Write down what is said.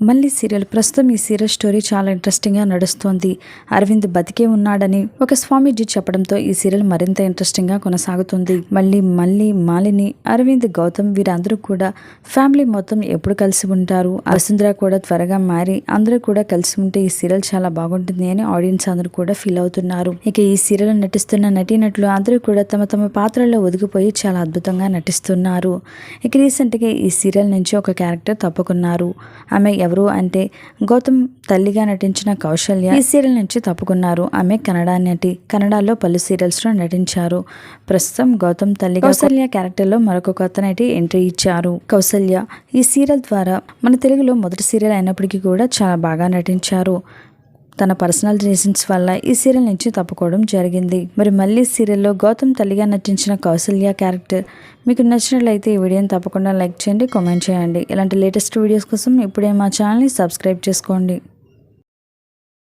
మళ్ళీ సీరియల్ ప్రస్తుతం ఈ సీరియల్ స్టోరీ చాలా ఇంట్రెస్టింగ్గా నడుస్తోంది. అరవింద్ బతికే ఉన్నాడని ఒక స్వామీజీ చెప్పడంతో ఈ సీరియల్ మరింత ఇంట్రెస్టింగ్గా కొనసాగుతుంది. మళ్ళీ మళ్ళీ మాలిని అరవింద్ గౌతమ్ వీరందరూ కూడా ఫ్యామిలీ మొత్తం ఎప్పుడు కలిసి ఉంటారు? వసుంధర కూడా త్వరగా మారి అందరూ కూడా కలిసి ఉంటే ఈ సీరియల్ చాలా బాగుంటుంది అని ఆడియన్స్ అందరూ కూడా ఫీల్ అవుతున్నారు. ఇక ఈ సీరియల్ నటిస్తున్న నటీనటులు అందరూ కూడా తమ తమ పాత్రల్లో ఒదిగిపోయి చాలా అద్భుతంగా నటిస్తున్నారు. ఇక రీసెంట్గా ఈ సీరియల్ నుంచి ఒక క్యారెక్టర్ తప్పుకున్నారు. ఆమె ఎవరు అంటే గౌతమ్ తల్లిగా నటించిన కౌశల్య ఈ సీరియల్ నుంచి తప్పుకున్నారు. ఆమె కన్నడ నటి కన్నడలో పలు సీరియల్స్లో నటించారు. ప్రస్తుతం గౌతమ్ తల్లి కౌశల్య క్యారెక్టర్లో మరొక కొత్త నటి ఎంట్రీ ఇచ్చారు. కౌశల్య ఈ సీరియల్ ద్వారా మన తెలుగులో మొదటి సీరియల్ అయినప్పటికీ కూడా చాలా బాగా నటించారు. తన పర్సనల్ రీజన్స్ వల్ల ఈ సీరియల్ నుంచి తప్పుకోవడం జరిగింది. మరి మళ్ళీ సీరియల్లో గౌతమ్ తల్లిగా నటించిన కౌసల్య క్యారెక్టర్ మీకు నచ్చినట్లయితే ఈ వీడియోని తప్పకుండా లైక్ చేయండి కామెంట్ చేయండి. ఇలాంటి లేటెస్ట్ వీడియోస్ కోసం ఇప్పుడే మా ఛానల్ని సబ్స్క్రైబ్ చేసుకోండి.